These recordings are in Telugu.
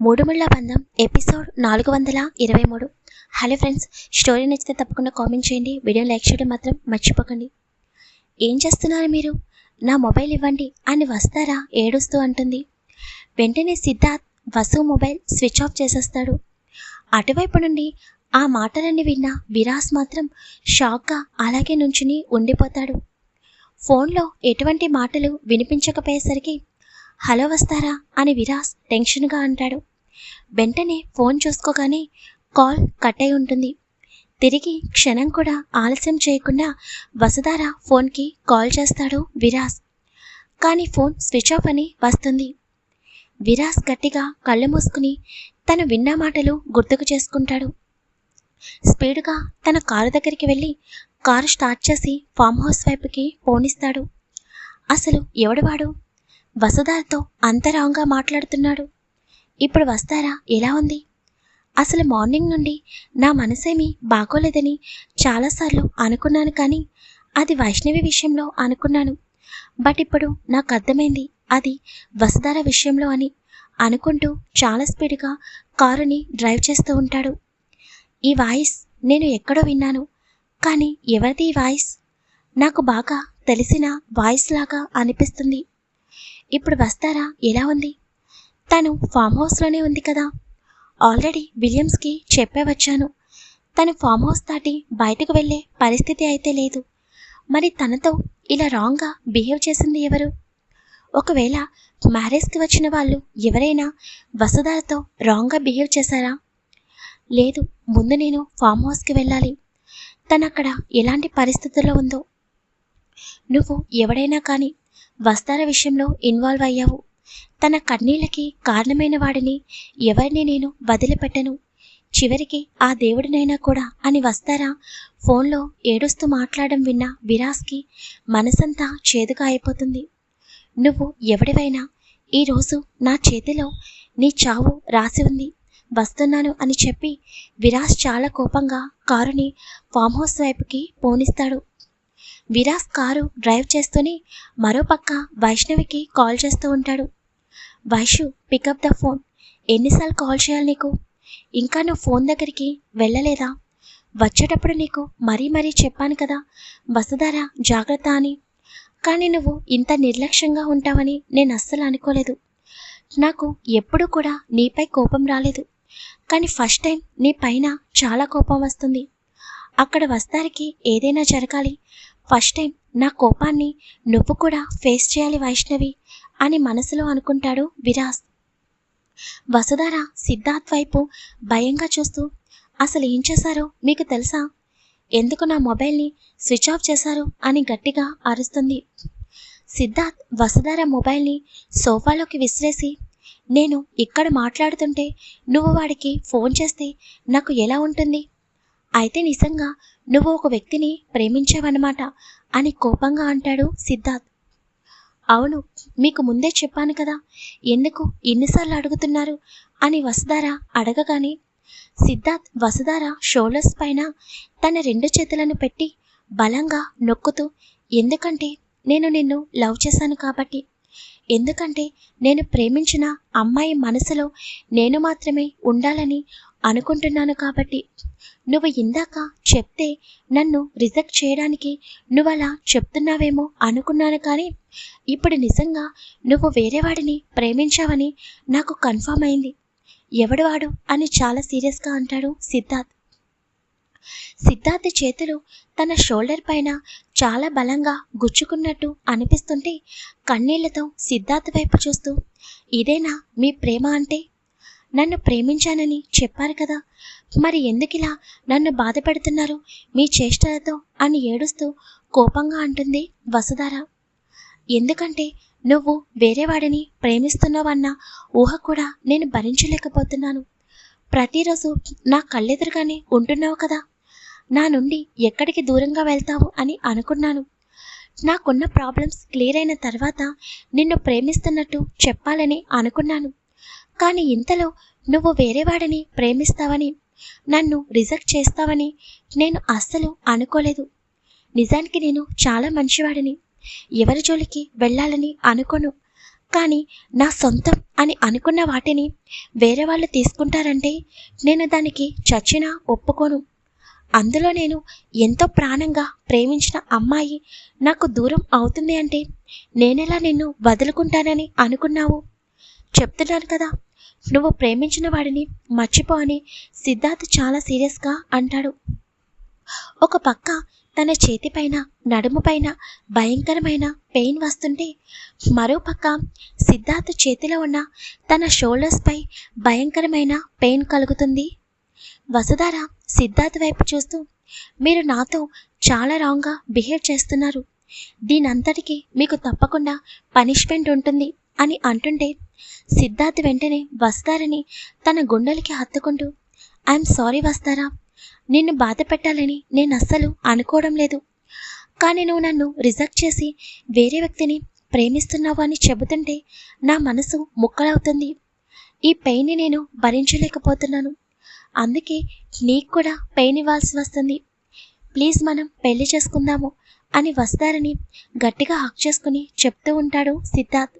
మూడుముళ్ళ బంధం ఎపిసోడ్ నాలుగు వందల ఇరవై మూడు. హలో ఫ్రెండ్స్ స్టోరీ నచ్చితే తప్పకుండా కామెంట్ చేయండి. వీడియో లైక్ చేయడం మాత్రం మర్చిపోకండి. ఏం చేస్తున్నారు మీరు? నా మొబైల్ ఇవ్వండి అని వస్తారా? ఏడుస్తూ అంటుంది. వెంటనే Siddharth Vasu mobile switch off చేసేస్తాడు. అటువైపు నుండి ఆ మాటలన్నీ విన్న విరాస్ మాత్రం షాక్గా అలాగే నుంచుని ఉండిపోతాడు. ఫోన్లో ఎటువంటి మాటలు వినిపించకపోయేసరికి హలో వస్తారా అని విరాస్ టెన్షన్గా అంటాడు. వెంటనే ఫోన్ చూసుకోగానే కాల్ కట్ అయి ఉంటుంది. తిరిగి క్షణం కూడా ఆలస్యం చేయకుండా వసుధార ఫోన్కి కాల్ చేస్తాడు విరాస్. కానీ ఫోన్ స్విచ్ ఆఫ్ అని వస్తుంది. విరాస్ గట్టిగా కళ్ళు మూసుకుని తను విన్న మాటలు గుర్తుకు చేసుకుంటాడు. స్పీడ్గా తన కారు దగ్గరికి వెళ్ళి కారు స్టార్ట్ చేసి ఫామ్ హౌస్ వైపుకి పోనిస్తాడు. అసలు ఎవడువాడు వసుధారతో అంత రాంగ్గా మాట్లాడుతున్నాడు. ఇప్పుడు వస్తారా? ఎలా ఉంది? అసలు మార్నింగ్ నుండి నా మనసేమీ బాగోలేదని చాలాసార్లు అనుకున్నాను కానీ అది వైష్ణవి విషయంలో అనుకున్నాను. బట్ ఇప్పుడు నాకు అర్థమైంది అది వసుధార విషయంలో అని అనుకుంటూ చాలా స్పీడ్గా కారుని డ్రైవ్ చేస్తూ ఉంటాడు. ఈ వాయిస్ నేను ఎక్కడో విన్నాను కానీ ఎవరిది ఈ వాయిస్? నాకు బాగా తెలిసిన వాయిస్ లాగా అనిపిస్తుంది. ఇప్పుడు వస్తారా? ఎలా ఉంది? తను ఫామ్ హౌస్లోనే ఉంది కదా. ఆల్రెడీ విలియమ్స్కి చెప్పే వచ్చాను. తను ఫామ్ హౌస్ దాటి బయటకు వెళ్ళే పరిస్థితి అయితే లేదు. మరి తనతో ఇలా రాంగ్గా బిహేవ్ చేసింది ఎవరు? ఒకవేళ మ్యారేజ్కి వచ్చిన వాళ్ళు ఎవరైనా వసుధారతో రాంగ్గా బిహేవ్ చేశారా? లేదు ముందు నేను ఫామ్ హౌస్కి వెళ్ళాలి. తను అక్కడ ఎలాంటి పరిస్థితుల్లో ఉందో? నువ్వు ఎవడైనా కానీ వస్తార విషయంలో ఇన్వాల్వ్ అయ్యావు. తన కన్నీళ్ళకి కారణమైన వాడిని ఎవరిని నేను వదిలిపెట్టను? చివరికి ఆ దేవుడినైనా కూడా అని వస్తారా ఫోన్లో ఏడుస్తూ మాట్లాడడం విన్న విరాస్కి మనసంతా చేదుగా అయిపోతుంది. నువ్వు ఎవడివైనా ఈరోజు నా చేతిలో నీ చావు రాసి ఉంది. వస్తున్నాను అని చెప్పి విరాస్ చాలా కోపంగా కారుని ఫామ్ హౌస్ వైపుకి పోనిస్తాడు. విరాస్ కారు డ్రైవ్ చేస్తూనే మరోపక్క వైష్ణవికి కాల్ చేస్తూ ఉంటాడు. Vaishu pick up the phone ఎన్నిసార్లు కాల్ చేయాలి నీకు? ఇంకా నువ్వు ఫోన్ దగ్గరికి వెళ్ళలేదా? వచ్చేటప్పుడు నీకు మరీ మరీ చెప్పాను కదా వసుధార జాగ్రత్త అని. కానీ నువ్వు ఇంత నిర్లక్ష్యంగా ఉంటావని నేను అస్సలు అనుకోలేదు. నాకు ఎప్పుడూ కూడా నీపై కోపం రాలేదు. కానీ ఫస్ట్ టైం నీ పైన చాలా కోపం వస్తుంది. అక్కడ వస్తారికి ఏదైనా జరగాలి ఫస్ట్ టైం నా కోపాన్ని నువ్వు కూడా ఫేస్ చేయాలి వైష్ణవి అని మనసులో అనుకుంటాడు విరాస్. వసుధార సిద్ధార్థ్ వైపు భయంగా చూస్తూ అసలు ఏం చేశారో మీకు తెలుసా? ఎందుకు నా మొబైల్ని స్విచ్ ఆఫ్ చేశారు? అని గట్టిగా అరుస్తుంది. సిద్ధార్థ్ వసుధార మొబైల్ని సోఫాలోకి విసిరేసి నేను ఇక్కడ మాట్లాడుతుంటే నువ్వు వాడికి ఫోన్ చేస్తే నాకు ఎలా ఉంటుంది? అయితే నిజంగా నువ్వు ఒక వ్యక్తిని ప్రేమించావన్నమాట అని కోపంగా అంటాడు సిద్ధార్థ్. అవును మీకు ముందే చెప్పాను కదా ఎందుకు ఎన్నిసార్లు అడుగుతున్నారు అని వసుధార అడగగానే సిద్ధార్థ్ వసుధార షోల్డర్స్ పైన తన రెండు చేతులను పెట్టి బలంగా నొక్కుతూ ఎందుకంటే నేను నిన్ను లవ్ చేశాను కాబట్టి ఎందుకంటే నేను ప్రేమించిన అమ్మాయి మనసులో నేను మాత్రమే ఉండాలని అనుకుంటున్నాను కాబట్టి. నువ్వు ఇందాక చెప్తే నన్ను రిజెక్ట్ చేయడానికి నువ్వు అలా చెప్తున్నావేమో అనుకున్నాను కానీ ఇప్పుడు నిజంగా నువ్వు వేరే వాడిని ప్రేమించావని నాకు కన్ఫామ్ అయింది. ఎవడు వాడు అని చాలా సీరియస్గా అంటాడు సిద్ధార్థ్. సిద్ధార్థ్ చేతులు తన షోల్డర్ పైన చాలా బలంగా గుచ్చుకున్నట్టు అనిపిస్తుంటే కన్నీళ్ళతో సిద్ధార్థ్ వైపు చూస్తూ ఇదేనా మీ ప్రేమ అంటే? నన్ను ప్రేమించానని చెప్పారు కదా. మరి ఎందుకిలా? నన్ను బాధ పెడుతున్నారు మీ చేష్టలతో అని ఏడుస్తూ కోపంగా అంటుంది వసుధార. ఎందుకంటే నువ్వు వేరే వాడిని ప్రేమిస్తున్నావన్న ఊహ కూడా నేను భరించలేకపోతున్నాను. ప్రతిరోజు నా కళ్ళెదురుగానే ఉంటున్నావు కదా. నా నుండి ఎక్కడికి దూరంగా వెళ్తావు అని అనుకున్నాను. నాకున్న ప్రాబ్లమ్స్ క్లియర్ అయిన తర్వాత నిన్ను ప్రేమిస్తున్నట్టు చెప్పాలని అనుకున్నాను. కానీ ఇంతలో నువ్వు వేరేవాడిని ప్రేమిస్తావని నన్ను రిజెక్ట్ చేస్తావని నేను అస్సలు అనుకోలేదు. నిజానికి నేను చాలా మంచివాడిని. ఎవరి జోలికి వెళ్ళాలని అనుకోను. కానీ నా సొంతం అని అనుకున్న వాటిని వేరే వాళ్ళు తీసుకుంటారంటే నేను దానికి చచ్చినా ఒప్పుకోను. అందులో నేను ఎంతో ప్రాణంగా ప్రేమించిన అమ్మాయి నాకు దూరం అవుతుంది అంటే నేనెలా నిన్ను వదులుకుంటానని అనుకున్నావు? చెప్తున్నాను కదా నువ్వు ప్రేమించిన వాడిని మర్చిపో అని సిద్ధార్థ్ చాలా సీరియస్గా అంటాడు. ఒక పక్క తన చేతిపైన నడుముపైన భయంకరమైన పెయిన్ వస్తుంటే మరో పక్క సిద్ధార్థ్ చేతిలో ఉన్న తన షోల్డర్స్పై భయంకరమైన పెయిన్ కలుగుతుంది. వసుధార సిద్ధార్థ్ వైపు చూస్తూ మీరు నాతో చాలా రాంగ్గా బిహేవ్ చేస్తున్నారు. దీనంతటికీ మీకు తప్పకుండా పనిష్మెంట్ ఉంటుంది. అని అంటుంటే సిద్ధార్థ్ వెంటనే వస్తారని తన గుండెలకి హత్తుకుంటూ ఐఎమ్ సారీ వస్తారా? నిన్ను బాధ పెట్టాలని నేను అస్సలు అనుకోవడం లేదు. కానీ నువ్వు నన్ను రిజెక్ట్ చేసి వేరే వ్యక్తిని ప్రేమిస్తున్నావు అని చెబుతుంటే నా మనసు ముక్కలవుతుంది. ఈ పెయిన్ని నేను భరించలేకపోతున్నాను. అందుకే నీకు కూడా పెయిన్ ఇవ్వాల్సి వస్తుంది. ప్లీజ్ మనం పెళ్ళి చేసుకుందాము అని వస్తారని గట్టిగా హక్ చేసుకుని చెప్తూ ఉంటాడు సిద్ధార్థ్.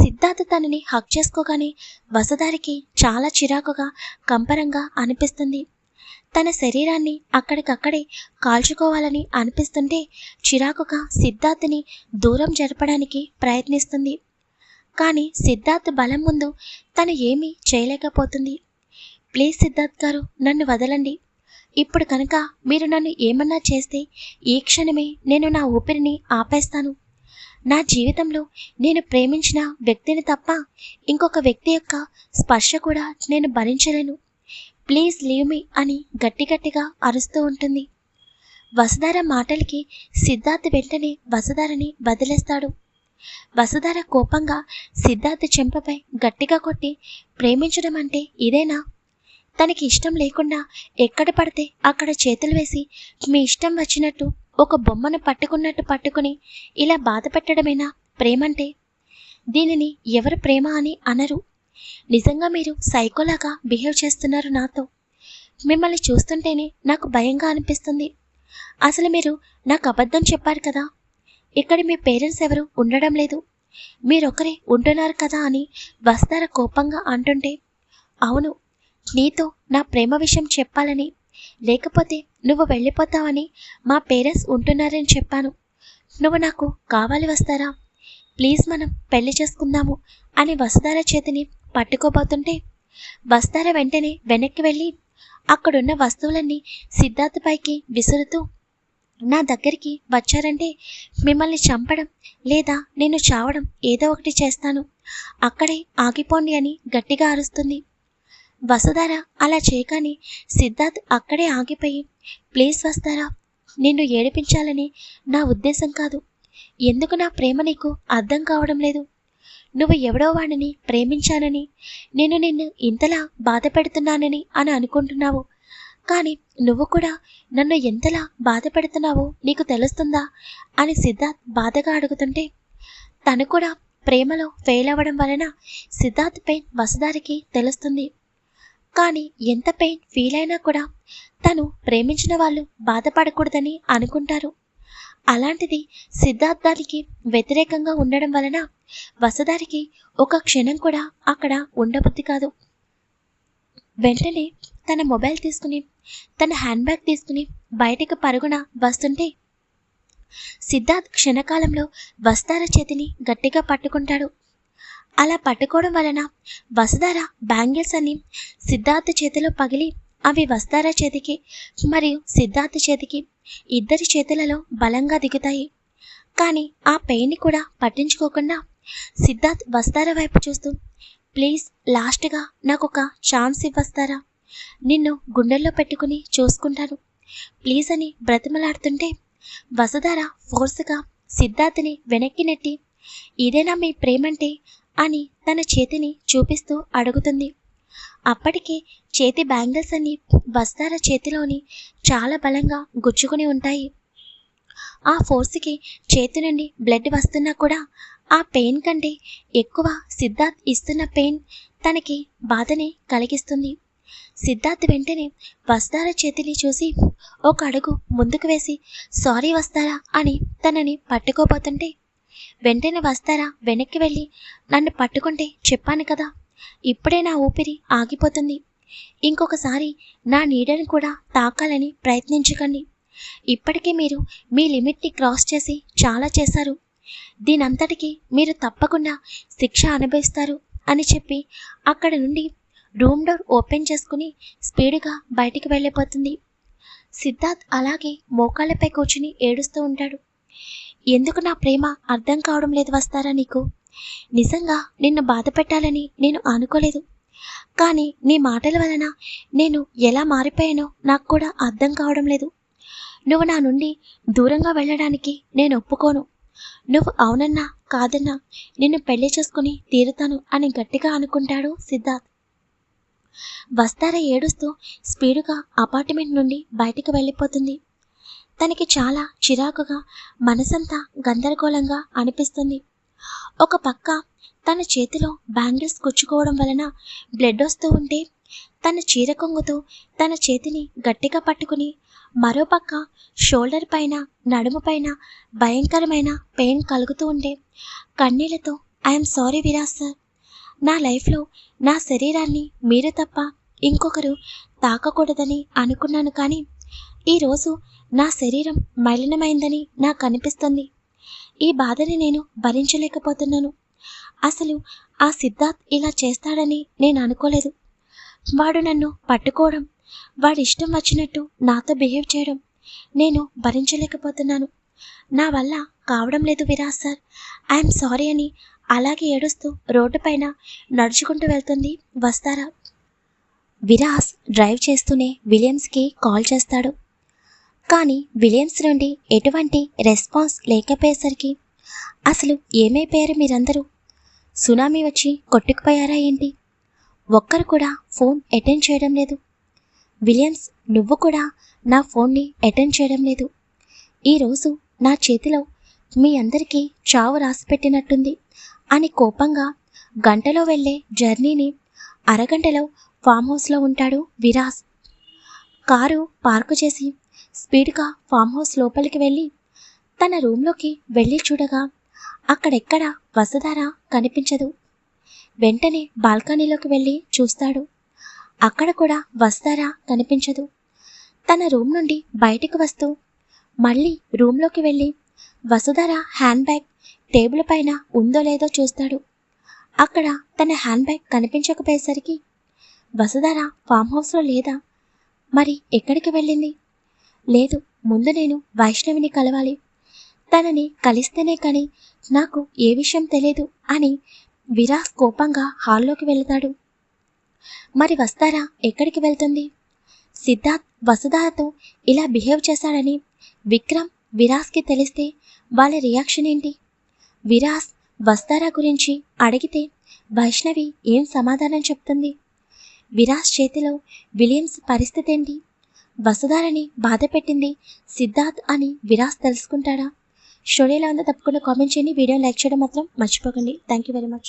సిద్ధార్థ్ తనని హక్ చేసుకోగానే వసుధారికి చాలా చిరాకుగా కంపరంగా అనిపిస్తుంది. తన శరీరాన్ని అక్కడికక్కడే కాల్చుకోవాలని అనిపిస్తుంటే చిరాకుగా సిద్ధార్థని దూరం జరపడానికి ప్రయత్నిస్తుంది. కానీ సిద్ధార్థ్ బలం ముందు తను ఏమీ చేయలేకపోతుంది. ప్లీజ్ సిద్ధార్థ్ గారు నన్ను వదలండి. ఇప్పుడు కనుక మీరు నన్ను ఏమన్నా చేస్తే ఈ క్షణమే నేను నా ఊపిరిని ఆపేస్తాను. నా జీవితంలో నేను ప్రేమించిన వ్యక్తిని తప్ప ఇంకొక వ్యక్తి యొక్క స్పర్శ కూడా నేను భరించలేను. ప్లీజ్ లీవ్ మీ అని గట్టి గట్టిగా అరుస్తూ ఉంటుంది. వసుధార మాటలకి సిద్ధార్థ్ వెంటనే వసుధారని వదిలేస్తాడు. వసుధార కోపంగా సిద్ధార్థ్ చెంపపై గట్టిగా కొట్టి ప్రేమించడం అంటే ఇదేనా? తనకి ఇష్టం లేకుండా ఎక్కడ పడితే అక్కడ చేతులు వేసి మీ ఇష్టం వచ్చినట్టు ఒక బొమ్మను పట్టుకున్నట్టు పట్టుకుని ఇలా బాధ పెట్టడమేనా? ప్రేమంటే? దీనిని ఎవరు ప్రేమ అని అనరు. నిజంగా మీరు సైకోలాగా బిహేవ్ చేస్తున్నారు నాతో. మిమ్మల్ని చూస్తుంటేనే నాకు భయంగా అనిపిస్తుంది. అసలు మీరు నాకు అబద్ధం చెప్పారు కదా? ఇక్కడ మీ పేరెంట్స్ ఎవరు ఉండడం లేదు. మీరొకరే ఉంటున్నారు కదా అని వస్తార కోపంగా అంటుంటే అవును నీతో నా ప్రేమ విషయం చెప్పాలని లేకపోతే నువ్వు వెళ్ళిపోతావని మా పేరెంట్స్ ఉంటున్నారని చెప్పాను. నువ్వు నాకు కావాలి వస్తారా? ప్లీజ్ మనం పెళ్ళి చేసుకుందాము అని వసుధార చేతిని పట్టుకోబోతుంటే వస్తార వెంటనే వెనక్కి వెళ్ళి అక్కడున్న వస్తువులన్నీ సిద్ధార్థ్ పైకి విసురుతూ నా దగ్గరికి వచ్చారంటే మిమ్మల్ని చంపడం లేదా నేను చావడం ఏదో ఒకటి చేస్తాను. అక్కడే ఆగిపోండి అని గట్టిగా అరుస్తుంది. వసుధార అలా చేయగానే సిద్ధార్థ్ అక్కడే ఆగిపోయి ప్లీజ్ వస్తారా? నిన్ను ఏడిపించాలని నా ఉద్దేశం కాదు. ఎందుకు నా ప్రేమ నీకు అర్థం కావడం లేదు? నువ్వు ఎవడో వాడిని ప్రేమించానని నేను నిన్ను ఇంతలా బాధ పెడుతున్నానని అని అనుకుంటున్నావు. కానీ నువ్వు కూడా నన్ను ఎంతలా బాధ పెడుతున్నావో నీకు తెలుస్తుందా? అని సిద్ధార్థ్ బాధగా అడుగుతుంటే తను కూడా ప్రేమలో ఫెయిల్ అవ్వడం వలన సిద్ధార్థ్ పెయిన్ వసదారికి తెలుస్తుంది. కానీ ఎంత పెయిన్ ఫీల్ అయినా కూడా తను ప్రేమించిన వాళ్ళు బాధపడకూడదని అనుకుంటారు. అలాంటిది సిద్ధార్థానికి వ్యతిరేకంగా ఉండడం వలన వసదారికి ఒక క్షణం కూడా అక్కడ ఉండబుద్ధి కాదు. వెంటనే తన మొబైల్ తీసుకుని తన హ్యాండ్ బ్యాగ్ తీసుకుని బయటికి పరుగున వస్తుంటే సిద్ధార్థ్ క్షణకాలంలో వస్తార చేతిని గట్టిగా పట్టుకుంటాడు. అలా పట్టుకోవడం వలన వసుధార బ్యాంగిల్స్ అన్ని సిద్ధార్థ చేతిలో పగిలి అవి వస్తార చేతికి మరియు సిద్ధార్థ చేతికి ఇద్దరి చేతులలో బలంగా దిగుతాయి. కానీ ఆ పెయిన్ని కూడా పట్టించుకోకుండా సిద్ధార్థ్ వస్తార వైపు చూస్తూ ప్లీజ్ లాస్ట్గా నాకు ఒక ఛాన్స్ ఇవ్వస్తారా నిన్ను గుండెల్లో పెట్టుకుని చూసుకుంటాను. ప్లీజ్ అని బ్రతిమలాడుతుంటే వసుధార ఫోర్స్గా సిద్ధార్థ్ని వెనక్కి నెట్టి ఇదేనా మీ ప్రేమంటే? అని తన చేతిని చూపిస్తూ అడుగుతుంది. అప్పటికే చేతి బ్యాంగిల్స్ అన్ని బస్తాల చేతిలోని చాలా బలంగా గుచ్చుకుని ఉంటాయి. ఆ ఫోర్స్కి చేతి నుండి బ్లడ్ వస్తున్నా కూడా ఆ పెయిన్ కంటే ఎక్కువ సిద్ధార్థ్ ఇస్తున్న పెయిన్ తనకి బాధని కలిగిస్తుంది. సిద్ధార్థ్ వెంటనే వస్తార చేతిని చూసి ఒక అడుగు ముందుకు వేసి సారీ వస్తారా? అని తనని పట్టుకోబోతుంటే వెంటనే వస్తారా? వెనక్కి వెళ్ళి. నన్ను పట్టుకుంటే చెప్పాను కదా. ఇప్పుడే నా ఊపిరి ఆగిపోతుంది. ఇంకొకసారి నా నీడని కూడా తాకాలని ప్రయత్నించకండి. ఇప్పటికే మీరు మీ లిమిట్ని క్రాస్ చేసి చాలా చేశారు. దీనంతటికీ మీరు తప్పకుండా శిక్ష అనుభవిస్తారు అని చెప్పి అక్కడ నుండి రూమ్ డోర్ ఓపెన్ చేసుకుని స్పీడ్గా బయటికి వెళ్ళిపోతుంది. సిద్ధార్థ్ అలాగే మోకాళ్ళపై కూర్చుని ఏడుస్తూ ఉంటాడు. ఎందుకు నా ప్రేమ అర్థం కావడం లేదు వస్తారా నీకు? నిజంగా నిన్ను బాధ పెట్టాలని నేను అనుకోలేదు. కానీ నీ మాటల వలన నేను ఎలా మారిపోయానో నాకు కూడా అర్థం కావడం లేదు. నువ్వు నా నుండి దూరంగా వెళ్ళడానికి నేను ఒప్పుకోను. నువ్వు అవునన్నా కాదన్నా నిన్ను పెళ్ళి చేసుకుని తీరుతాను అని గట్టిగా అనుకుంటాడు సిద్ధార్థ్. వస్తారా ఏడుస్తూ స్పీడుగా అపార్ట్మెంట్ నుండి బయటికి వెళ్ళిపోతుంది. తనకి చాలా చిరాకుగా మనసంతా గందరగోళంగా అనిపిస్తుంది. ఒక పక్క తన చేతిలో బ్యాంగిల్స్ కుచ్చుకోవడం వలన బ్లడ్ వస్తూ ఉంటే తన చీర కొంగుతో తన చేతిని గట్టిగా పట్టుకుని మరోపక్క షోల్డర్ పైన నడుము పైన భయంకరమైన పెయిన్ కలుగుతూ ఉంటే కన్నీళ్ళతో ఐఎమ్ సారీ విరాజ్ సార్. నా లైఫ్లో నా శరీరాన్ని మీరు తప్ప ఇంకొకరు తాకకూడదని అనుకున్నాను కానీ ఈరోజు నా శరీరం మలినమైందని నాకు అనిపిస్తుంది. ఈ బాధని నేను భరించలేకపోతున్నాను. అసలు ఆ సిద్ధార్థ్ ఇలా చేస్తాడని నేను అనుకోలేదు. వాడు నన్ను పట్టుకోవడం వాడి ఇష్టం వచ్చినట్టు నాతో బిహేవ్ చేయడం నేను భరించలేకపోతున్నాను. నా వల్ల కావడం లేదు విరాజ్ సార్. ఐఎమ్ సారీ అని అలాగే ఏడుస్తూ రోడ్డు పైన నడుచుకుంటూ వెళ్తుంది వస్తారా? విరాస్ డ్రైవ్ చేస్తూనే విలియమ్స్కి కాల్ చేస్తాడు. కానీ విలియమ్స్ నుండి ఎటువంటి రెస్పాన్స్ లేకపోయేసరికి అసలు ఏమైపోయారు మీరందరూ? సునామీ వచ్చి కొట్టుకుపోయారా ఏంటి? ఒక్కరు కూడా ఫోన్ అటెండ్ చేయడం లేదు. విలియమ్స్ నువ్వు కూడా నా ఫోన్ని అటెండ్ చేయడం లేదు. ఈరోజు నా చేతిలో మీ అందరికీ చావు రాసిపెట్టినట్టుంది అని కోపంగా గంటలో వెళ్ళే జర్నీని అరగంటలో ఫామ్ హౌస్లో ఉంటాడు విరాస్. కారు పార్కు చేసి స్పీడ్గా ఫామ్ హౌస్ లోపలికి వెళ్ళి తన రూమ్లోకి వెళ్ళి చూడగా అక్కడెక్కడ వసధార కనిపించదు. వెంటనే బాల్కనీలోకి వెళ్ళి చూస్తాడు. అక్కడ కూడా వస్తారా కనిపించదు. తన రూమ్ నుండి బయటికి వస్తూ మళ్ళీ రూమ్లోకి వెళ్ళి వసుధార హ్యాండ్ బ్యాగ్ టేబుల్ పైన ఉందో లేదో చూస్తాడు. అక్కడ తన హ్యాండ్ బ్యాగ్ కనిపించకపోయేసరికి వసుధార ఫామ్ హౌస్లో లేదా? మరి ఎక్కడికి వెళ్ళింది? లేదు ముందు నేను వైష్ణవిని కలవాలి. తనని కలిస్తేనే కానీ నాకు ఏ విషయం తెలియదు అని విరాస్ కోపంగా హాల్లోకి వెళతాడు. మరి వస్తారా? ఎక్కడికి వెళ్తుంది? సిద్ధార్థ్ వసుధారతో ఇలా బిహేవ్ చేశాడని విక్రమ్ విరాస్కి తెలిస్తే వాళ్ళ రియాక్షన్ ఏంటి? విరాస్ వస్తారా గురించి అడిగితే వైష్ణవి ఏం సమాధానం చెప్తుంది? విరాస్ చేతిలో విలియమ్స్ పరిస్థితి ఏంటి? వసుధారని బాధ పెట్టింది. సిద్ధార్థ్ అని విరాస్ తెలుసుకుంటాడా? స్టోరీ ఎలా ఉందో తప్పకుండా కామెంట్ చేయండి. వీడియో లైక్ చేయడం మాత్రం మర్చిపోకండి. Thank you very much.